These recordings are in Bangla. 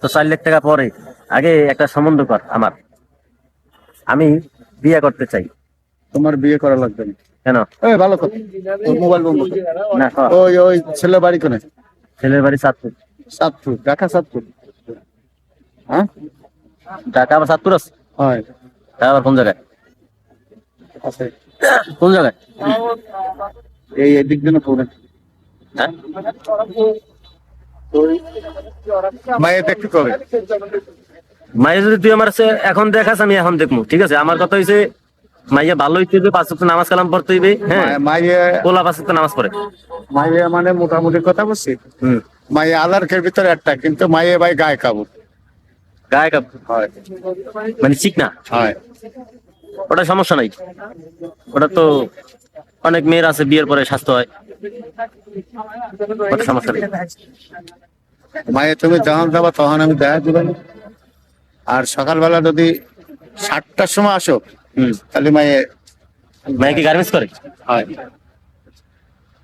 তো চার লাখ টাকা পরে। আগে একটা সম্বন্ধ কর আমার। আমি বিয়ে করতে চাই। তোমার বিয়ে করা লাগবে না। কেন? এই ভালো কথা। ওর মোবাইল বন্ধ কর। না ওই ওই ছেলে বাড়ি কোনে? ছেলের বাড়ি সাতপুর। সাতপুর ঢাকা সাতপুর। হ্যাঁ? ঢাকা আবার সাতপুর আছে? হয়। আবার কোন জায়গায়? আছে। কোন জায়গায়? এই এদিক দিন পড়ে হ্যাঁ? মায়ের দেখতে কবে? মাইয়া যদি তুই আমার এখন দেখাস আমি এখন দেখব ঠিক আছে? আমার কথা হইছে মাইয়া ভালো হইতে হইবে পাঁচ নামাজ কালাম পড়তে হইবে হ্যাঁ? মাইয়ে পোলা পাঁচ নামাজ পড়ে। মাইয়ে মানে মোটামুটি কথা বলছি? হুম। মাইয়ে আলার্কের ভিতরে একটা কিন্তু মাইয়ে ভাই গায়ে কাবু গায়ে কাপ হয়। মানে ঠিক না হয়। ওটা সমস্যা নাই। ওটা তো অনেক মেয়ের আছে বিয়ের পরে স্বাস্থ্য হয়। ওটা সমস্যা নেই। মায়ে তুমি যখন যাব তখন আমি দেখা দিবেন আর সকালবেলা যদি সাতটার সময় আসো তাহলে মায়ে মায়ে কি গার্মেন্টস করে? হয়।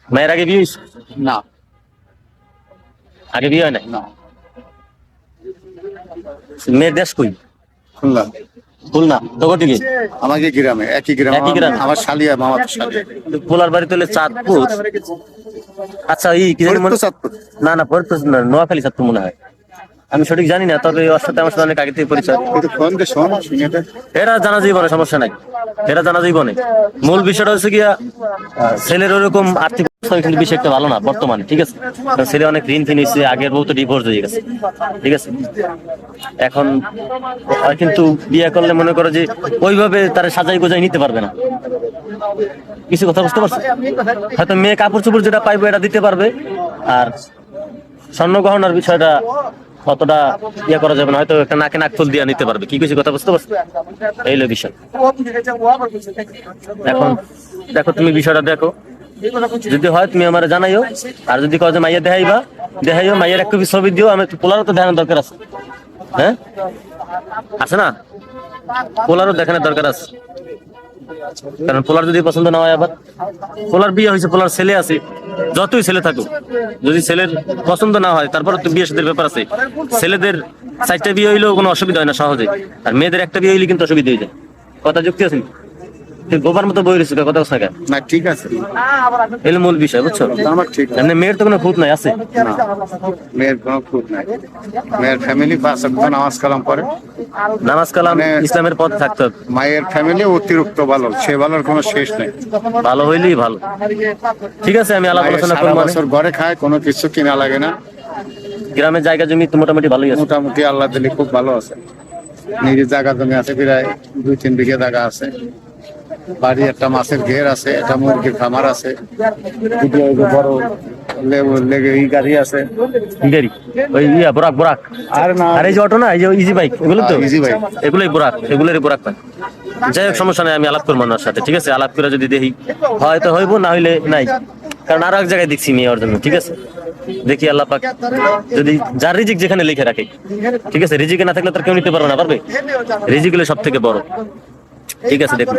মায়ের আগে বিয়ে? না। আগে বিয়ে হয় নাই? না। মেয়ের দেশ কই? খুললাম খুলনা তো দিকে আমাকে গ্রামে একই গ্রামে। একই গ্রামে? আমার শালিয়া মামা তো পোলার বাড়ি তো চাঁদপুর। আচ্ছা এই কি জানি মনে চাঁদপুর। না না ফরিদপুর না নোয়াখালী চাঁদপুর মনে হয়। আমি সঠিক জানি না তবে ওর সাথে আমার সাথে অনেক আগে থেকে পরিচয়। এরা জানা জীবনে সমস্যা নাই। এরা জানা জীবনে। মূল বিষয়টা হচ্ছে গিয়া ছেলের ওরকম আর্থিক কিন্তু বেশি একটা ভালো না, বর্তমানে, ঠিক আছে? ছেলে অনেক ঋণ ফিন নিচ্ছে আগের বউ তো ডিভোর্স হয়ে গেছে, ঠিক আছে? এখন কিন্তু বিয়ে করলে মনে করো যে ওইভাবে তারা সাজাই গোজাই নিতে পারবে না। কিছু কথা বুঝতে পারছ হয়তো মেয়ে কাপড় চোপড় যেটা পাইবো এটা দিতে পারবে, আর স্বর্ণ গহনার বিষয়টা অতটা ইয়ে করা যাবে না, হয়তো একটা নাকে নাক ফুল দিয়ে নিতে পারবে, কি কিছু কথা বুঝতে পারছ এইলো বিষয় এখন দেখো, তুমি বিষয়টা দেখো। যদি হয়, তুমি আমার জানাইও। আর যদি কও যে মাইয়া দেখাইবা, দেখাইও, মাইয়ের এক কপি ছবি দিও, আমি পোলারও তো দেখানোর দরকার আছে। হ্যাঁ? আছে না? পোলারও দেখানোর দরকার আছে। কারণ পোলার যদি পছন্দ না হয় আবার। পোলার বিয়ে হয়েছে, পোলার ছেলে আছে। যতই ছেলে থাকুক, যদি ছেলের পছন্দ না হয় তারপর তো বিয়ে সাথে ব্যাপার আছে। ছেলেদের চারটা বিয়ে হইলেও কোনো অসুবিধা হয় না সহজে। আর মেয়েদের একটা বিয়ে হইলে কিন্তু অসুবিধা হয়ে যায়। কথা যুক্তি আছে? তুই গোবার মতো বই কথা কথা না ঠিক আছে। এলো মূল বিষয় বুঝছ? আমার ঠিক এমনি মেয়ের তো কোনো খুঁত নাই আছে? মেয়ের কোনো খুঁত নাই। মেয়ের ফ্যামিলি ওয়াক্ত নামাজ কালাম করে নামাজ কালাম মানে- ইসলামের পথ থাকতে হবে। মায়ের ফ্যামিলি অতিরিক্ত ভালো সে ভালোর কোনো শেষ নেই। ভালো হইলেই ভালো। ঠিক আছে আমি আলাপ আলোচনা করব ঘরে খায় কোনো কিছু কিনা লাগে না। গ্রামের জায়গা জমি তো মোটামুটি ভালোই আছে। মোটামুটি আল্লাহ দিলে খুব ভালো আছে। নিজের জায়গা জমি আছে প্রায় দুই তিন বিঘে জায়গা আছে। বাড়ি একটা মাছের ঘের আছে একটা মুরগির খামার আছে। বড় লেগে গাড়ি আছে। গাড়ি? ওই ইয়া বোরাক বোরাক। আর না। আর এই যে অটো না এই যে ইজি বাইক এগুলো তো? হ্যাঁ, easy bike। এগুলোই বোরাক এগুলোরই বোরাক পান যাই হোক সমস্যা নাই আমি আলাপ করব ওনার সাথে ঠিক আছে? আলাপ করে যদি দেখি হয়তো হইব না হইলে নাই। কারণ আরও এক জায়গায় দেখছি মেয়ে ওর জন্য ঠিক আছে? দেখি আল্লাহ পাক যদি যার রিজিক যেখানে লিখে রাখে ঠিক আছে? রিজিকে না থাকলে তার কেউ নিতে পারবে না পারবে? রিজিক হলে সব থেকে বড়। ঠিক আছে দেখুন।